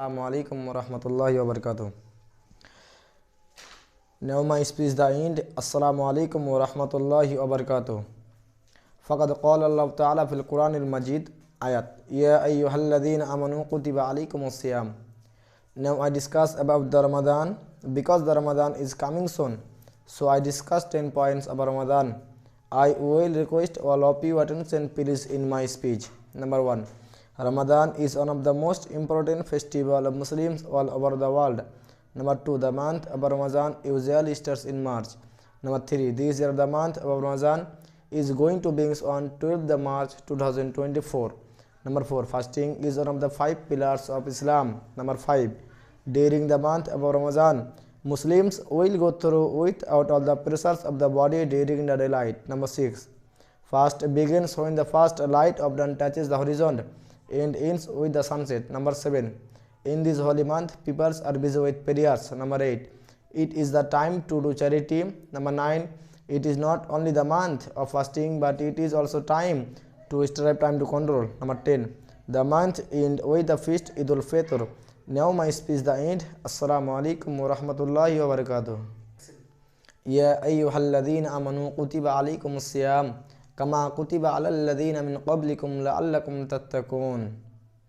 Assalamu alaikum wa rahmatullahi wa barakatuh. Now my speech dahind. Assalamu alaikum wa rahmatullahi wa barakatuh. Fakad qala Allah ta'ala fil Quran al Majid ayat. Ya ayyuhal ladhina. Now I discuss about the Ramadan because the Ramadan is coming soon. So I discuss 10 points about Ramadan. I will request all of you attention please in my speech. Number one. Ramadan is one of the most important festival of Muslims all over the world. Number 2. The month of Ramadan usually starts in March. Number 3. This year the month of Ramadan is going to begin on 12th March 2024. Number 4. Fasting is one of the five pillars of Islam. Number 5. During the month of Ramadan, Muslims will go through without all the pressures of the body during the daylight. Number 6. Fast begins when the first light of dawn touches the horizon and ends with the sunset. Number 7. In this holy month, people are busy with prayers. Number 8. It is the time to do charity. Number 9. It is not only the month of fasting, but it is also time to strive time to control. Number 10. The month end with the feast Idul Fitr. Now my speech the end. Assalamu alaikum wa rahmatullahi wa barakatuh. يا أيها الذين آمنوا كتب عليكم الصيام كما كتب على الذين من قبلكم لعلكم تتقون.